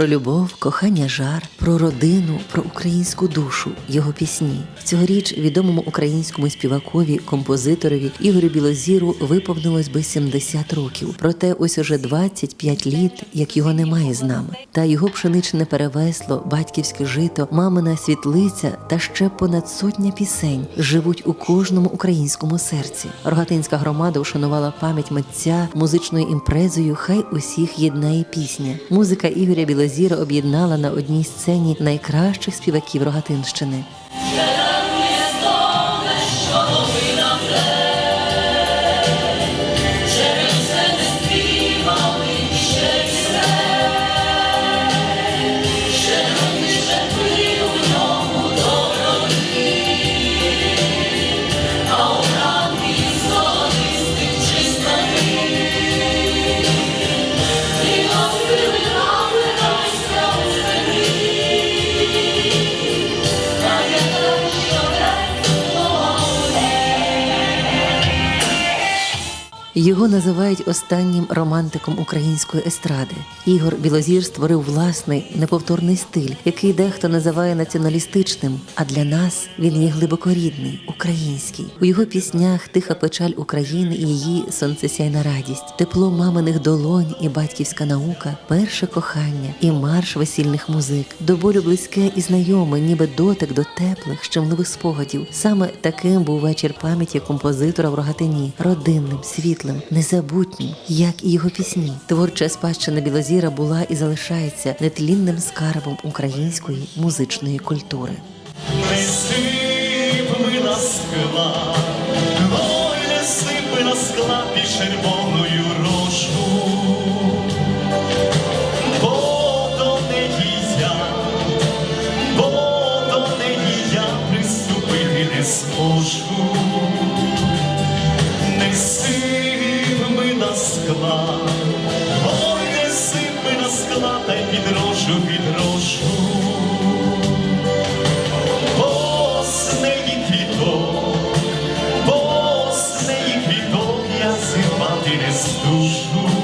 Про любов, кохання, жар, про родину, про українську душу, його пісні. Цьогоріч відомому українському співакові, композиторові Ігорю Білозіру виповнилось би 70 років. Проте ось уже 25 літ, як його немає з нами. Та його пшеничне перевесло, батьківське жито, мамина світлиця та ще понад сотня пісень живуть у кожному українському серці. Рогатинська громада вшанувала пам'ять митця музичною імпрезою Хай усіх єднає пісня. Музика Ігоря Білозіра об'єднала на одній сцені найкращих співаків Рогатинщини. Його називають останнім романтиком української естради. Ігор Білозір створив власний неповторний стиль, який дехто називає націоналістичним. А для нас він є глибокорідний, український. У його піснях тиха печаль України і її сонцесяйна радість, тепло маминих долонь і батьківська наука, перше кохання і марш весільних музик, до болю близьке і знайоме, ніби дотик до теплих, щемливих спогадів. Саме таким був вечір пам'яті композитора в Рогатині, родинним, світлим, незабутнім, як і його пісні. Творча спадщина Білозіра була і залишається нетлінним скарбом української музичної культури. Не сипми на скла, ой, сипи на скла під я, бо до неї я приступити не зможу. Ой, не сипи на скла, та й під рожу, під рожу. неї квіток, босний квіток, я зірвати не здужу.